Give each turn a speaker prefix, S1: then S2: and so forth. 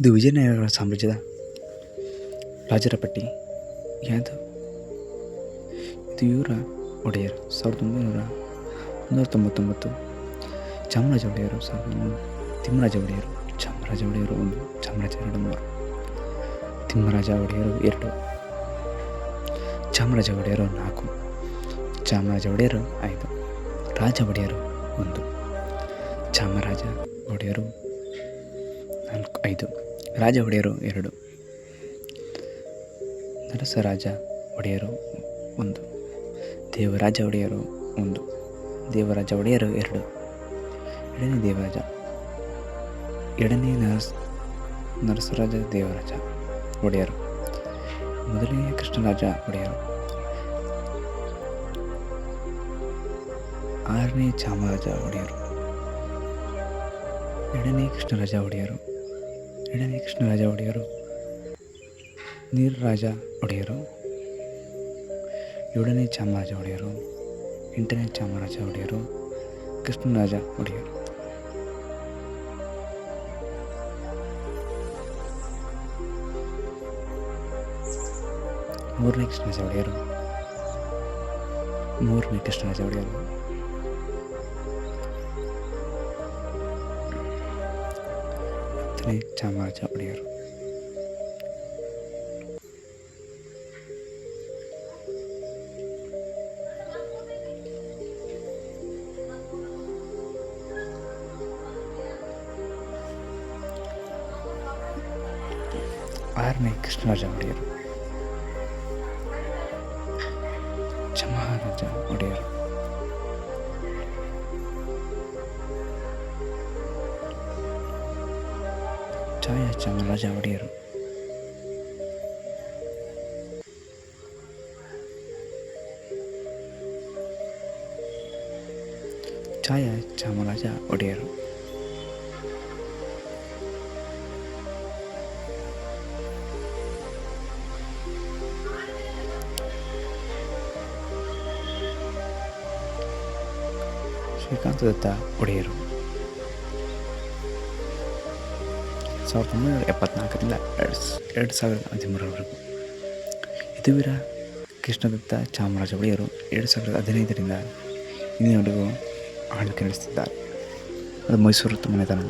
S1: ಇದು ವಿಜಯನಗರ ಸಾಮ್ರಾಜ್ಯದ ರಾಜರ ಪಟ್ಟಿ ಯಾವುದು? ಇದು ಇವರ ಒಡೆಯರು, ಸಾವಿರದ ಒಂಬೈನೂರ ಮುನ್ನೂರ ತೊಂಬತ್ತೊಂಬತ್ತು ಚಾಮರಾಜ ಒಡೆಯರು, ಸಾವಿರದ ತಿಮ್ಮರಾಜ ಒಡೆಯರು, ಚಾಮರಾಜ ಒಡೆಯರು ಒಂದು, ಚಾಮರಾಜ ಎರಡು, ಮೂರು. ತಿಮ್ಮರಾಜ ಒಡೆಯರು ಎರಡು. ಚಾಮರಾಜ ಒಡೆಯರು ನಾಲ್ಕು. ಚಾಮರಾಜ ಒಡೆಯರು ಐದು. ರಾಜ ಒಡೆಯರು ಒಂದು. ಚಾಮರಾಜ ಒಡೆಯರು ನಾಲ್ಕು, ಐದು. ರಾಜ ಒಡೆಯರು ಎರಡು. ನರಸರಾಜ ಒಡೆಯರು ಒಂದು. ದೇವರಾಜ ಒಡೆಯರು ಒಂದು. ದೇವರಾಜ ಒಡೆಯರು ಎರಡು. ಎರಡನೇ ದೇವರಾಜ. ಎರಡನೇ ನರಸ್, ನರಸರಾಜ ದೇವರಾಜ ಒಡೆಯರು. ಮೊದಲನೇ ಕೃಷ್ಣರಾಜ ಒಡೆಯರು. ಆರನೇ ಚಾಮರಾಜ ಒಡೆಯರು. ಎರಡನೇ ಕೃಷ್ಣರಾಜ ಒಡೆಯರು. ಎರಡನೇ ಕೃಷ್ಣರಾಜ ಒಡೆಯರು, ನೀರರಾಜ ಒಡೆಯರು, ಏಳನೇ ಚಾಮರಾಜ ಒಡೆಯರು, ಎಂಟನೇ ಚಾಮರಾಜ ಒಡೆಯರು, ಕೃಷ್ಣರಾಜ ಒಡೆಯರು. ಮೂರನೇ ಕೃಷ್ಣರಾಜ ಒಡೆಯರು, ಮೂರನೇ ಕೃಷ್ಣರಾಜ ಒಡೆಯರು. ಹತ್ತನೇ ಚಾಮರಾಜ ಒಡೆಯರು ಆರನೇ ಕೃಷ್ಣರಾಜ ಒಡೆಯರು ಚಮಹಾರಾಜ ಒಡೆಯರು ಛಾಯಾ ಚಾಮರಾಜ ಒಡೆಯರು ಛಾಯಾ ಚಾಮರಾಜ ಒಡೆಯರು ಶ್ರೀಕಾಂತ ದತ್ತ ಒಡೆಯರು ಸಾವಿರದ ಒಂಬೈನೂರ ಎಪ್ಪತ್ನಾಲ್ಕರಿಂದ ಎರಡು ಎರಡು ಸಾವಿರದ ಹದಿಮೂರರವರೆಗೂ. ಯದುವೀರ ಕೃಷ್ಣದತ್ತ ಚಾಮರಾಜ ಒಡೆಯರು ಎರಡು ಸಾವಿರದ ಹದಿನೈದರಿಂದ ಇಂದಿನವರೆಗೂ ಆಳ್ವಿಕೆ ನಡೆಸುತ್ತಿದ್ದಾರೆ. ಅದು ಮೈಸೂರು ಮನೆತನ.